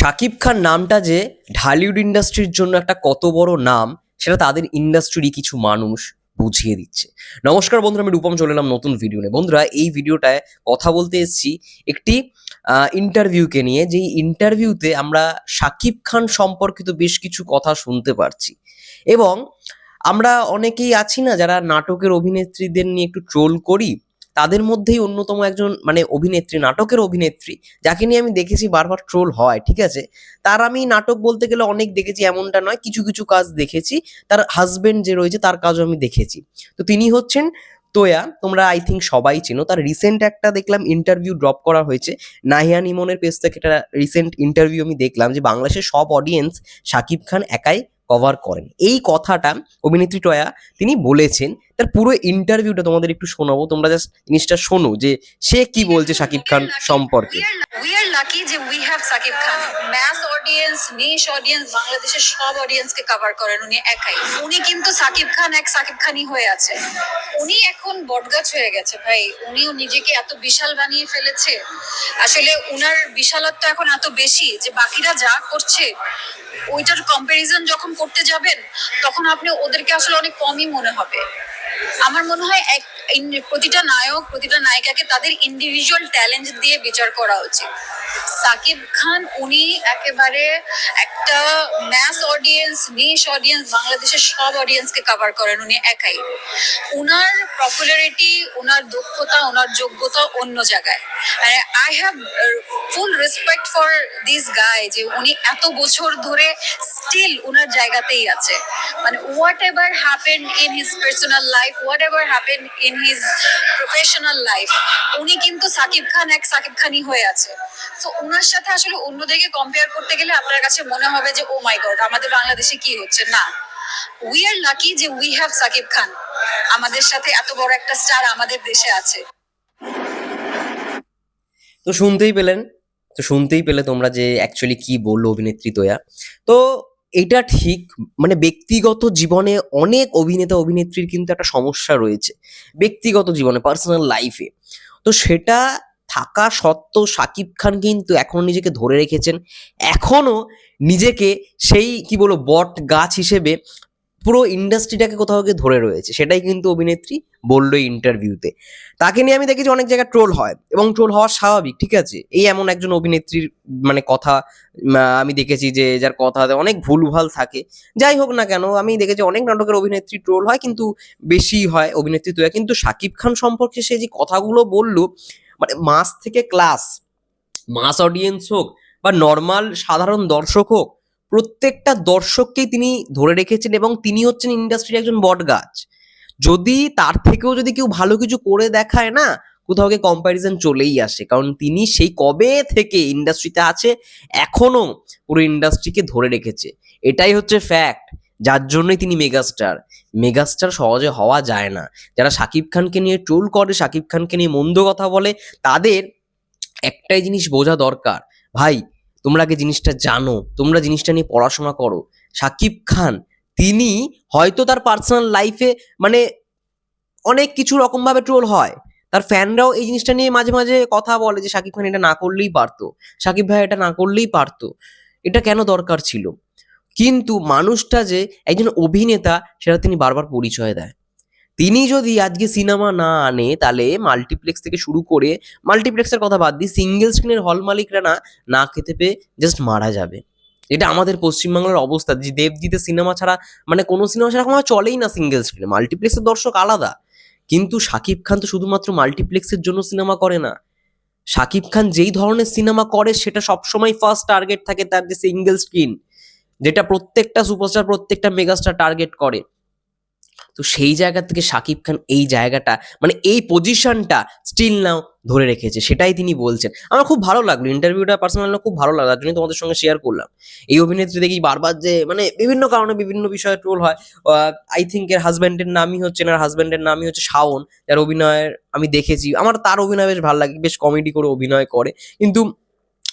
শাকিব খান নামটা যে ঢালিউড ইন্ডাস্ট্রির জন্য একটা কত বড় নাম, সেটা তাদের ইন্ডাস্ট্রিরই কিছু মানুষ বুঝিয়ে দিচ্ছে। নমস্কার বন্ধুরা, আমি রূপম চলে এলাম নতুন ভিডিও নিয়ে। বন্ধুরা, এই ভিডিওটায় কথা বলতে এসেছি একটি ইন্টারভিউকে নিয়ে। যেই ইন্টারভিউতে আমরা শাকিব খান সম্পর্কিত বেশ কিছু কথা শুনতে পারছি। এবং আমরা অনেকেই আছি না যারা নাটকের অভিনেত্রীদের নিয়ে একটু ট্রোল করি। তাদের মধ্যেই অন্যতম একজন মানে অভিনেত্রী, নাটকের অভিনেত্রী, যাকে নিয়ে আমি দেখেছি বারবার ট্রোল হয়, ঠিক আছে? তার আমি নাটক বলতে গেলে অনেক দেখেছি, এমনটা নয়, কিছু কিছু কাজ দেখেছি। তার হাজবেন্ড যে রয়েছে, তার কাজও আমি দেখেছি। তো তিনি হচ্ছেন তোয়া, তোমরা আই থিঙ্ক সবাই চেনো। তার রিসেন্ট একটা দেখলাম ইন্টারভিউ ড্রপ করা হয়েছে। নাহিয়ান ইমনের পেজ থেকে একটা রিসেন্ট ইন্টারভিউ আমি দেখলাম যে বাংলাদেশের সব অডিয়েন্স শাকিব খান একাই কভার করেন। এই কথাটা অভিনেত্রী টয়া তিনি বলেছেন তার পুরো ইন্টারভিউটা তোমাদের একটু শোনাবো। তোমরা জাস্ট জিনিসটা শোনো যে সে কি বলছে সাকিব খান সম্পর্কে। We are have Shakib Khan. Mass audience niche audience বাংলাদেশের সব অডিয়েন্সকে কভার করেন, উনি একাই। উনি কিন্তু সাকিব খান এক সাকিব খানই হয়ে আছে। উনি এখন বটগাছ হয়ে গেছে ভাই। উনিও নিজেকে এত বিশাল বানিয়ে ফেলেছে। আসলে উনার বিশালত্ব এখন এত বেশি যে বাকিরা যা করছে, ওইটার কম্পারিজন যখন করতে যাবেন, তখন আপনি ওদেরকে আসলে অনেক কমই মনে হবে। আমার মনে হয় এক প্রতিটা নায়ক, প্রতিটা নায়িকাকে তাদের ইন্ডিভিজুয়াল ট্যালেন্ট দিয়ে বিচার করা উচিত। সাকিব খান, উনি একেবারে একটা ম্যাস অডিয়েন্স নিশ অডিয়েন্স বাংলাদেশের সব অডিয়েন্সকে কভার করেন, উনি একাই। উনার পপুলারিটি উনার দক্ষতা ওনার যোগ্যতা অন্য জায়গায়। I have full respect for this guy যে উনি এত বছর ধরে স্টিল উনার জায়গাতেই আছে। মানে whatever happen in his personal life whatever happen in his professional life উনি কিন্তু সাকিব খান এক সাকিব খানই হয়ে আছে। তো ওনার সাথে আসলে অন্যদেরকে কম্পেয়ার করতে গেলে আপনার কাছে মনে হবে যে ও মাই গড আমাদের বাংলাদেশে কি হচ্ছে? না। উই আর লাকি যে উই হ্যাভ সাকিব খান। আমাদের সাথে এত বড় একটা স্টার আমাদের দেশে আছে। তো শুনতেই পেলেন, তো শুনতেই পেলে তোমরা যে অ্যাকচুয়ালি কি বলল অভিনেত্রী তোয়া। তো এটা ঠিক মানে ব্যক্তিগত জীবনে অনেক অভিনেতা, অভিনেত্রীর কিন্তু একটা সমস্যা রয়েছে, ব্যক্তিগত জীবনে পার্সোনাল লাইফে তো সেটা থাকা সত্ত্বেও সাকিব খান কিন্তু এখনও নিজেকে ধরে রেখেছেন। এখনও নিজেকে সেই, কি বলব, বট গাছ হিসেবে পুরো ইন্ডাস্ট্রিটাকে কোথাও গিয়ে ধরে রয়েছে। সেটাই কিন্তু অভিনেত্রী বলল ইন্টারভিউতে তাকে নিয়ে আমি দেখেছি অনেক জায়গায় ট্রোল হয় এবং ট্রোল হওয়া স্বাভাবিক, ঠিক আছে? এই এমন একজন অভিনেত্রীর মানে কথা আমি দেখেছি যে যার কথাতে অনেক ভুলভাল থাকে। যাই হোক না কেন, আমি দেখেছি অনেক নাটকের অভিনেত্রী ট্রোল হয় কিন্তু বেশি হয় অভিনেত্রী তো কিন্তু শাকিব খান সম্পর্কে সে যে কথাগুলো বলল মানে মাস থেকে ক্লাস মাস অডিয়েন্স হোক বা নর্মাল সাধারণ দর্শক হোক প্রত্যেকটা দর্শককেই তিনি ধরে রেখেছেন এবং তিনি হচ্ছেন ইন্ডাস্ট্রির একজন বট গাছ যদি তার থেকেও যদি কেউ ভালো কিছু করে দেখায় না, কোথাও গিয়ে কম্প্যারিজন চলেই আসে। কারণ তিনি সেই কবে থেকে ইন্ডাস্ট্রিতে আছে এখনও পুরো ইন্ডাস্ট্রিকে ধরে রেখেছে। এটাই হচ্ছে ফ্যাক্ট যার জন্যই তিনি মেগাস্টার মেগাস্টার সহজে হওয়া যায় না। যারা শাকিব খানকে নিয়ে ট্রোল করে শাকিব খানকে নিয়ে মন্দ কথা বলে, তাদের একটাই জিনিস বোঝা দরকার। ভাই তোমরা আগে জিনিসটা জানো, তোমরা জিনিসটা নিয়ে পড়াশোনা করো। শাকিব খান, তিনি হয়তো তার পার্সোনাল লাইফে মানে অনেক কিছু রকম ভাবে ট্রোল হয়। তার ফ্যানরাও এই জিনিসটা নিয়ে মাঝে মাঝে কথা বলে যে শাকিব খান এটা না করলেই পারতো। শাকিব ভাই এটা না করলেই পারতো। এটা কেন দরকার ছিল? কিন্তু মানুষটা যে একজন অভিনেতা, সেটা তিনি বারবার পরিচয় দেয়। তিনি যদি আজকে সিনেমা না আনে, তাহলে মাল্টিপ্লেক্স থেকে শুরু করে মাল্টিপ্লেক্সের কথা বাদ দিই সিঙ্গেল স্ক্রিনের হল মালিকরা না না খেতে পেয়ে জাস্ট মারা যাবে। এটা আমাদের পশ্চিমবাংলার অবস্থা। যে দেবজিতের সিনেমা ছাড়া মানে কোনো সিনেমা ছাড়া কোনো চলেই না সিঙ্গেল স্ক্রিনে। মাল্টিপ্লেক্সের দর্শক আলাদা। কিন্তু শাকিব খান তো শুধুমাত্র মাল্টিপ্লেক্সের জন্য সিনেমা করে না। শাকিব খান যেই ধরনের সিনেমা করে, সেটা সবসময় ফার্স্ট টার্গেট থাকে তার যে সিঙ্গেল স্ক্রিন যেটা প্রত্যেকটা সুপারস্টার প্রত্যেকটা মেগাস্টার টার্গেট করে। তো সেই জায়গা থেকে শাকিব খান এই জায়গাটা মানে এই পজিশনটা স্টিল নাও ধরে রেখেছে, সেটাই তিনি বলছেন। আমার খুব ভালো লাগল ইন্টারভিউটা পার্সোনাল খুব ভালো লাগল তার জন্য তোমাদের সঙ্গে শেয়ার করলাম। এই অভিনেত্রী দেখি বারবার যে মানে বিভিন্ন কারণে বিভিন্ন বিষয়ে ট্রোল হয়। আই থিঙ্ক এর হাজব্যান্ডের নামই হচ্ছে না হাজব্যান্ডের নামই হচ্ছে শাওন, যার অভিনয়ের আমি দেখেছি। আমার তার অভিনয় বেশ ভালো লাগে, বেশ কমেডি করে অভিনয় করে। কিন্তু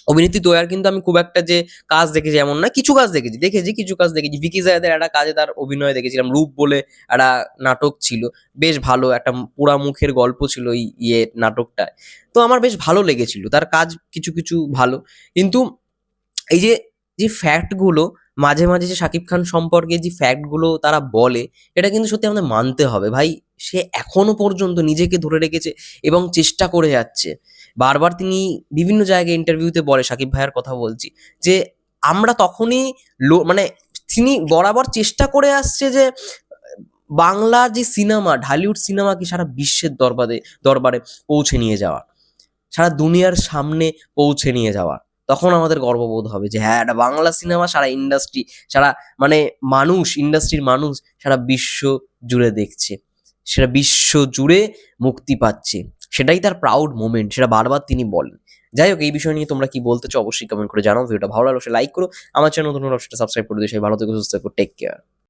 অভিনেত্রী তোয়ার কিন্তু আমি খুব একটা যে কাজ দেখেছি এমন না, কিছু কাজ দেখেছি দেখেছি কিছু কাজ দেখেছি। ভিকি জায়দের একটা কাজে তার অভিনয় দেখেছিলাম, রূপ বলে একটা নাটক ছিল, বেশ ভালো একটা পুরা মুখের গল্প ছিল এই ইয়ে নাটকটায়। তো আমার বেশ ভালো লেগেছিল, তার কাজ কিছু কিছু ভালো। কিন্তু এই যে যে ফ্যাক্টগুলো মাঝে মাঝে যে শাকিব খান সম্পর্কে যে ফ্যাক্টগুলো তারা বলে, এটা কিন্তু সত্যি আমাদের মানতে হবে। ভাই, সে এখনও পর্যন্ত নিজেকে ধরে রেখেছে এবং চেষ্টা করে যাচ্ছে। বারবার তিনি বিভিন্ন জায়গায় ইন্টারভিউতে বলে সাকিব ভাইয়ার কথা বলছি, যে আমরা তখনই লো মানে তিনি বরাবর চেষ্টা করে আসছে যে, বাংলা যে সিনেমা, ঢালিউড সিনেমাকে সারা বিশ্বের দরবারে দরবারে পৌঁছে নিয়ে যাওয়া। সারা দুনিয়ার সামনে পৌঁছে নিয়ে যাওয়া। তখন আমাদের গর্ববোধ হবে যে হ্যাঁ এটা বাংলা সিনেমা সারা ইন্ডাস্ট্রি সারা মানে মানুষ ইন্ডাস্ট্রির মানুষ সারা বিশ্ব জুড়ে দেখছে। সেটা বিশ্ব জুড়ে মুক্তি পাচ্ছে। সেটাই তার প্রাউড মোমেন্ট সেটা বারবার তিনি বলেন। যাই হোক, এই বিষয় নিয়ে তোমরা কি বলতে চাও অবশ্যই কমেন্ট করে জানাও। ভিডিওটা ভালো লাগল সে লাইক করো। আমার চ্যানেল নতুন সেটা সাবস্ক্রাইব করে দিও। সেই ভালো থেকে, সুস্থ টেক কেয়ার